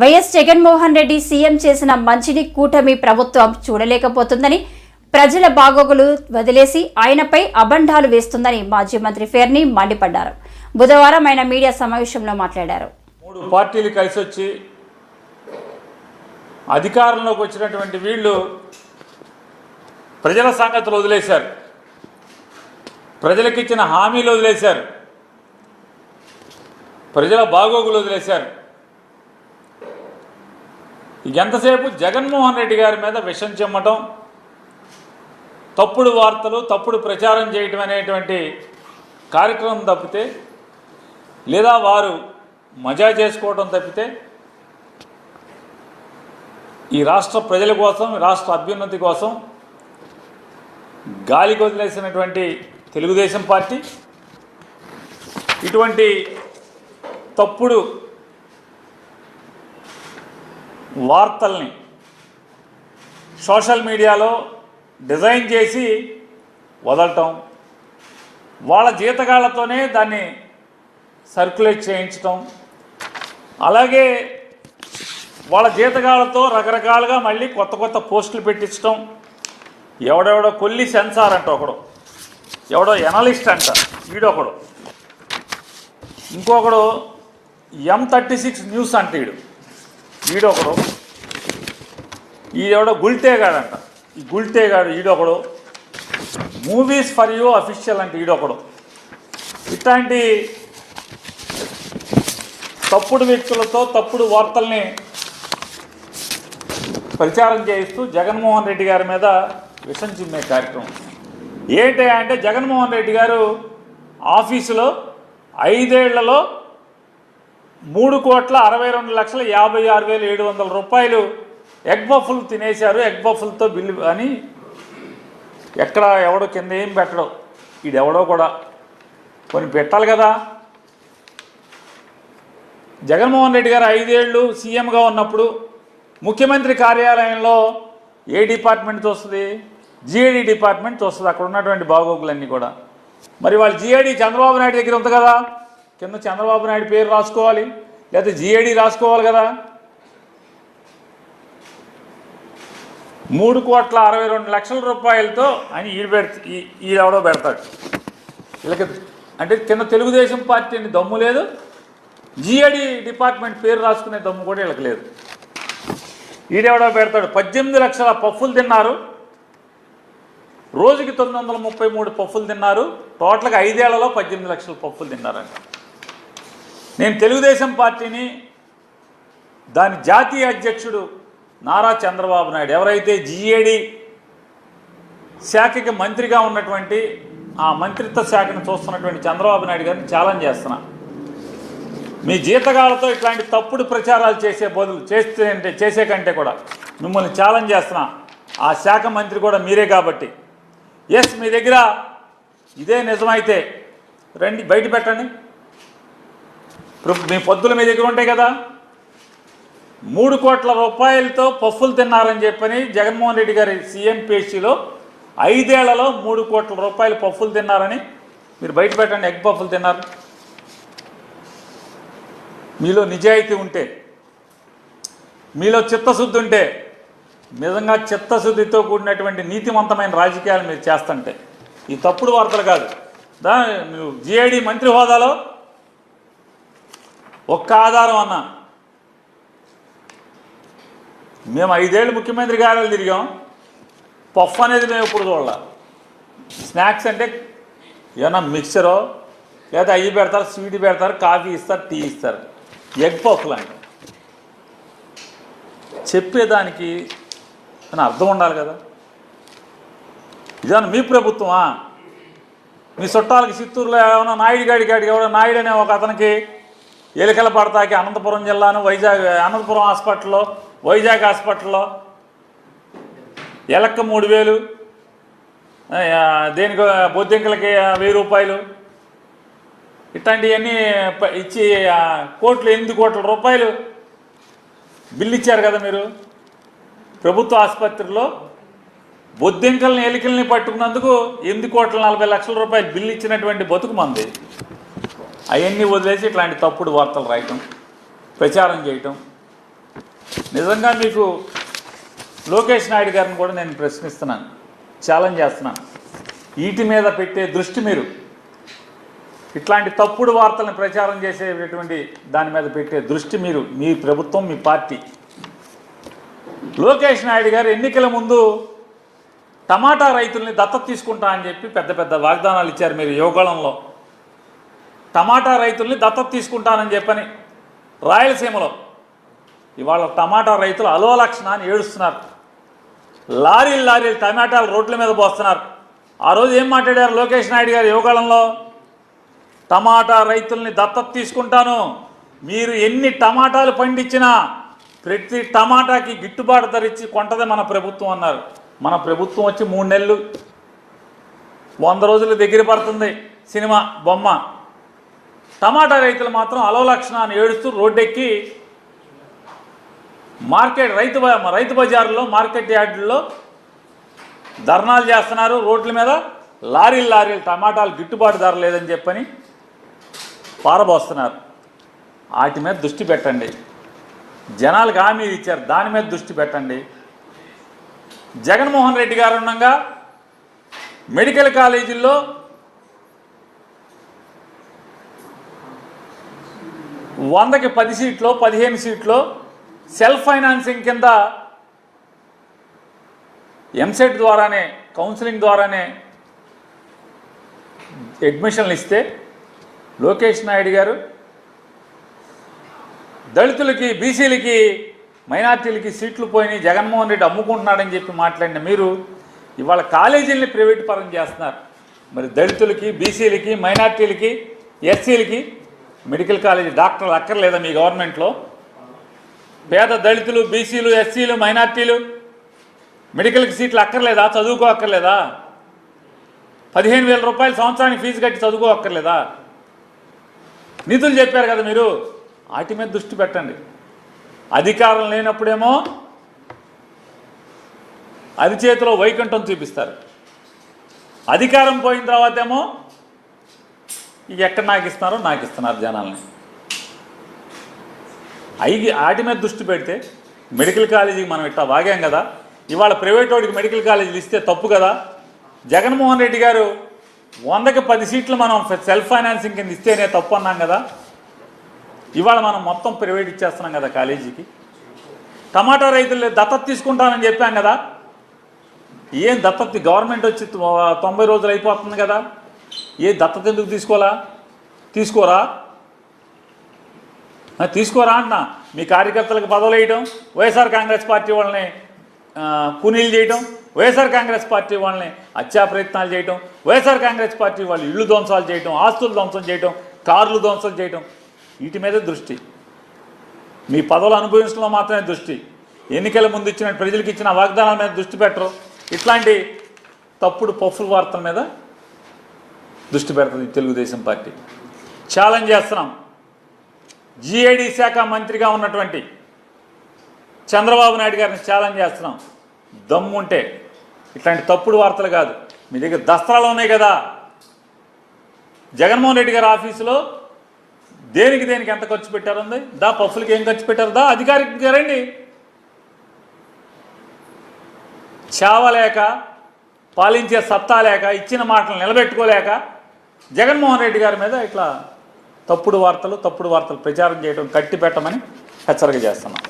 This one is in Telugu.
వైఎస్ జగన్మోహన్ రెడ్డి సీఎం చేసిన మంచిని కూటమి ప్రభుత్వం చూడలేకపోతుందని ప్రజల బాగోగులు వదిలేసి ఆయనపై అబండాలు వేస్తుందని మాజీ మంత్రి ఫెర్ని మండిపడ్డారు. బుధవారం ఆయన మీడియా సమావేశంలో మాట్లాడారు. మూడు పార్టీలు కలిసి వచ్చి అధికారంలోకి వచ్చినటువంటి వీళ్ళు ప్రజల సంగతులు వదిలేశారు. ప్రజలకు ఇచ్చిన హామీలు వదిలేశారు. ప్రజల బాగోగులు వదిలేశారు. ఎంతసేపు జగన్మోహన్ రెడ్డి గారి మీద విషం చెమ్మటం తప్పుడు వార్తలు తప్పుడు ప్రచారం చేయటం అనేటువంటి కార్యక్రమం తప్పితే లేదా వారు మజా చేసుకోవడం తప్పితే ఈ రాష్ట్ర ప్రజల కోసం రాష్ట్ర అభ్యున్నతి కోసం గాలికి వదిలేసినటువంటి తెలుగుదేశం పార్టీ ఇటువంటి తప్పుడు వార్తల్ని సోషల్ మీడియాలో డిజైన్ చేసి వదలటం వాళ్ళ జీతగాళ్ళతోనే దాన్ని సర్క్యులేట్ చేయించటం అలాగే వాళ్ళ జీతగాళ్ళతో రకరకాలుగా మళ్ళీ కొత్త కొత్త పోస్టులు పెట్టించడం ఎవడెవడో కొల్లి సెన్సార్ అంట ఒకడు ఎవడో ఎనలిస్ట్ అంట వీడొకడు ఇంకొకడు ఎం థర్టీ సిక్స్ న్యూస్ అంట వీడు వీడొకడు ఈడెవడో గుల్టేగాడంట ఈ గుల్టేగాడు ఈడొకడు. మూవీస్ ఫర్ యూ అఫీషియల్ అంటే ఈడొకడు. ఇట్లాంటి తప్పుడు వ్యక్తులతో తప్పుడు వార్తల్ని ప్రచారం చేయిస్తూ జగన్మోహన్ రెడ్డి గారి మీద విషం చిమ్మే కార్యక్రమం. ఏంటి అంటే జగన్మోహన్ రెడ్డి గారు ఆఫీసులో ఐదేళ్ళలో మూడు కోట్ల అరవై రెండు లక్షల యాభై ఆరు వేల ఏడు వందల రూపాయలు ఎగ్ బఫుల్ తినేశారు. ఎగ్ బఫుల్తో బిల్లు అని ఎక్కడ ఎవడో కింద ఏం పెట్టడం. ఈడెవడో కూడా. కొన్ని పెట్టాలి కదా. జగన్మోహన్ రెడ్డి గారు ఐదేళ్ళు సీఎంగా ఉన్నప్పుడు ముఖ్యమంత్రి కార్యాలయంలో ఏ డిపార్ట్మెంట్ వస్తుంది జిఏడి డిపార్ట్మెంట్ వస్తుంది అక్కడ ఉన్నటువంటి బాగోగులన్నీ కూడా. మరి వాళ్ళు జిఏడి చంద్రబాబు నాయుడు దగ్గర ఉంది కదా. కింద చంద్రబాబు నాయుడు పేరు రాసుకోవాలి లేదా జిఏడి రాసుకోవాలి కదా. మూడు కోట్ల అరవై రెండు లక్షల రూపాయలతో అని ఈ పెడత ఈడెవడో పెడతాడు. వీళ్ళకి అంటే కింద తెలుగుదేశం పార్టీని దమ్ము లేదు జిఏడి డిపార్ట్మెంట్ పేరు రాసుకునే దమ్ము కూడా వీళ్ళకి లేదు. ఈడెవడో పెడతాడు. పద్దెనిమిది లక్షల పఫ్ఫులు తిన్నారు. రోజుకి తొమ్మిది వందల ముప్పై మూడు పఫ్ఫులు తిన్నారు. టోటల్గా ఐదేళ్ళలో పద్దెనిమిది లక్షల పఫ్ఫులు తిన్నారంట. నేను తెలుగుదేశం పార్టీని దాని జాతీయ అధ్యక్షుడు నారా చంద్రబాబు నాయుడు ఎవరైతే జిఏడి శాఖకి మంత్రిగా ఉన్నటువంటి ఆ మంత్రిత్వ శాఖను చూస్తున్నటువంటి చంద్రబాబు నాయుడు గారిని ఛాలెంజ్ చేస్తున్నా. మీ జీతగాలతో ఇట్లాంటి తప్పుడు ప్రచారాలు చేసే బదులు చేస్తే అంటే చేసే కంటే కూడా మిమ్మల్ని ఛాలెంజ్ చేస్తున్నా. ఆ శాఖ మంత్రి కూడా మీరే కాబట్టి. ఎస్ మీ దగ్గర ఇదే నిజమైతే రండి బయట పెట్టండి. మీ పొద్దులు మీ దగ్గర ఉంటాయి కదా? మూడు కోట్ల రూపాయలతో పప్పులు తిన్నారని చెప్పని జగన్మోహన్ రెడ్డి గారి సీఎం పేషీలో ఐదేళ్ళలో మూడు కోట్ల రూపాయలు పప్పులు తిన్నారని మీరు బయట పెట్టండి ఎగ్ పప్పులు తిన్నారు. మీలో నిజాయితీ ఉంటే మీలో చిత్తశుద్ధి ఉంటే నిజంగా చిత్తశుద్ధితో కూడినటువంటి నీతివంతమైన రాజకీయాలు మీరు చేస్తుంటే ఈ తప్పుడు వార్తలు కాదు. దా నువ్వు జిఐడి మంత్రి హోదాలో ఒక్క ఆధారం అన్న. మేము ఐదేళ్ళు ముఖ్యమంత్రి గారు తిరిగాం. పఫ్ అనేది మేము ఎప్పుడు చూడాల. స్నాక్స్ అంటే ఏమన్నా మిక్చరో లేదా అయ్యి పెడతారు స్వీట్ పెడతారు కాఫీ ఇస్తారు టీ ఇస్తారు. ఎగ్ పఫ్లు అంటే చెప్పేదానికి అని అర్థం ఉండాలి కదా. ఇదేమన్నా మీ ప్రభుత్వమా? మీ చుట్టాలకి చిత్తూరులో ఏమైనా నాయుడు గాడి గాడికి ఎవడో నాయుడు అనే ఒక అతనికి ఎలికల పడతాకి అనంతపురం జిల్లాను వైజాగ్ అనంతపురం హాస్పిటల్లో వైజాగ్ హాస్పిటల్లో. ఎలక్క మూడు వేలు దేనికి బొద్దింకలకి వెయ్యి రూపాయలు. ఇట్లాంటివన్నీ ప- ఇచ్చి కోట్లు ఎనిమిది కోట్ల రూపాయలు బిల్లు ఇచ్చారు కదా మీరు. ప్రభుత్వ ఆసుపత్రిలో బొద్దింకల్ని ఎలికల్ని పట్టుకున్నందుకు ఎనిమిది కోట్ల నలభై లక్షల రూపాయలు బిల్లు ఇచ్చినటువంటి బతుకు మంది. అవన్నీ వదిలేసి ఇట్లాంటి తప్పుడు వార్తలు రాయటం ప్రచారం చేయటం. నిజంగా మీకు లోకేష్ నాయుడు గారిని కూడా నేను ప్రశ్నిస్తున్నాను ఛాలెంజ్ చేస్తున్నాను. వీటి మీద పెట్టే దృష్టి మీరు. ఇట్లాంటి తప్పుడు వార్తలను ప్రచారం చేసేటటువంటి దాని మీద పెట్టే దృష్టి మీరు మీ ప్రభుత్వం మీ పార్టీ. లోకేష్ నాయుడు గారు ఎన్నికల ముందు టమాటా రైతుల్ని దత్తత తీసుకుంటా అని చెప్పి పెద్ద పెద్ద వాగ్దానాలు ఇచ్చారు మీరు యువగళంలో టమాటా రైతుల్ని దత్తత తీసుకుంటానని చెప్పని రాయలసీమలో ఇవాళ టమాటా రైతులు అలోలక్షణ అని ఏడుస్తున్నారు. లారీలు లారీలు టమాటాలు రోడ్ల మీద పోస్తున్నారు. ఆ రోజు ఏం మాట్లాడారు లోకేష్ నాయుడు గారు యువకాలంలో? టమాటా రైతుల్ని దత్తత తీసుకుంటాను. మీరు ఎన్ని టమాటాలు పండించినా ప్రతి టమాటాకి గిట్టుబాటు ధరించి కొంటదే మన ప్రభుత్వం అన్నారు. మన ప్రభుత్వం వచ్చి మూడు నెలలు. వంద రోజులు దగ్గర పడుతుంది సినిమా బొమ్మ. టమాటా రైతులు మాత్రం అలవలక్షణాన్ని ఏడుస్తూ రోడ్డెక్కి మార్కెట్ రైతు బ- రైతు బజార్లో మార్కెట్ యార్డుల్లో ధర్నాలు చేస్తున్నారు. రోడ్ల మీద లారీలు లారీలు టమాటాలు గిట్టుబాటు ధర లేదని చెప్పని పారబోస్తున్నారు. వాటి మీద దృష్టి పెట్టండి. జనాలకు హామీ ఇచ్చారు. దాని మీద దృష్టి పెట్టండి. జగన్మోహన్ రెడ్డి గారు ఉండగా మెడికల్ కాలేజీల్లో వందకి పది సీట్లో పదిహేను సీట్లో సెల్ఫ్ ఫైనాన్సింగ్ కింద ఎంసెట్ ద్వారానే కౌన్సిలింగ్ ద్వారానే అడ్మిషన్లు ఇస్తే లోకేష్ నాయుడు గారు దళితులకి బీసీలకి మైనార్టీలకి సీట్లు పోయినాయి జగన్మోహన్ రెడ్డి అమ్ముకుంటున్నాడని చెప్పి మాట్లాడిన మీరు ఇవాళ కాలేజీల్ని ప్రైవేట్ పరం చేస్తున్నారు. మరి దళితులకి బీసీలకి మైనార్టీలకి ఎస్సీలకి మెడికల్ కాలేజీ డాక్టర్లు అక్కర్లేదా మీ గవర్నమెంట్లో? పేద దళితులు బీసీలు ఎస్సీలు మైనార్టీలు మెడికల్కి సీట్లు అక్కర్లేదా? చదువుకో అక్కర్లేదా? పదిహేను వేల రూపాయలు సంవత్సరానికి ఫీజు కట్టి చదువుకో అక్కర్లేదా? నిధులు చెప్పారు కదా మీరు. వాటి మీద దృష్టి పెట్టండి. అధికారం లేనప్పుడేమో అది చేతిలో వైకుంఠం చూపిస్తారు. అధికారం పోయిన తర్వాత ఏమో ఎక్కడ నాకు ఇస్తున్నారో నాకు ఇస్తున్నారు జనాల్ని. అయి వాటి మీద దృష్టి పెడితే మెడికల్ కాలేజీకి మనం ఇట్లా వాగాం కదా ఇవాళ ప్రైవేట్ వాడికి మెడికల్ కాలేజీలు ఇస్తే తప్పు కదా? జగన్మోహన్ రెడ్డి గారు వందకి పది సీట్లు మనం సెల్ఫ్ ఫైనాన్సింగ్ కింద ఇస్తేనే తప్పు అన్నాం కదా? ఇవాళ మనం మొత్తం ప్రైవేట్ ఇచ్చేస్తున్నాం కదా కాలేజీకి? టమాటా రైతులు దత్తత తీసుకుంటానని చెప్పాం కదా? ఏం దత్తత? గవర్నమెంట్ వచ్చి తొంభై రోజులు అయిపోతుంది కదా? ఏ దత్తత ఎందుకు తీసుకోవాలా? తీసుకోరా? తీసుకోరా అంటున్నా. మీ కార్యకర్తలకు పదవులు వేయడం వైఎస్ఆర్ కాంగ్రెస్ పార్టీ వాళ్ళని కూనీలు చేయటం వైఎస్ఆర్ కాంగ్రెస్ పార్టీ వాళ్ళని హత్యా ప్రయత్నాలు చేయటం వైఎస్ఆర్ కాంగ్రెస్ పార్టీ వాళ్ళు ఇళ్ళు ధ్వంసాలు చేయటం ఆస్తులు ధ్వంసం చేయటం కార్లు ధ్వంసం చేయటం వీటి మీద దృష్టి. మీ పదవులు అనుభవించడంలో మాత్రమే దృష్టి. ఎన్నికల ముందు ఇచ్చిన ప్రజలకు ఇచ్చిన వాగ్దానాల మీద దృష్టి పెట్టరు. ఇట్లాంటి తప్పుడు పఫుల్ వార్తల మీద దృష్టి పెడుతుంది తెలుగుదేశం పార్టీ. ఛాలెంజ్ చేస్తున్నాం. జీఐడి శాఖ మంత్రిగా ఉన్నటువంటి చంద్రబాబు నాయుడు గారిని ఛాలెంజ్ చేస్తున్నాం. దమ్ముంటే ఇట్లాంటి తప్పుడు వార్తలు కాదు. మీ దగ్గర దస్త్రాలు ఉన్నాయి కదా. జగన్మోహన్ రెడ్డి గారి ఆఫీసులో దేనికి దేనికి ఎంత ఖర్చు పెట్టారుంది దా పఫులకి ఏం ఖర్చు పెట్టారు? దా అధికారికంగా రండి. చావలేక పాలించే సత్తా లేక ఇచ్చిన మాటలు నిలబెట్టుకోలేక జగన్మోహన్ రెడ్డి గారి మీద ఇట్లా తప్పుడు వార్తలు తప్పుడు వార్తలు ప్రచారం చేయడం కట్టిపెట్టమని హెచ్చరిక చేస్తున్నాం.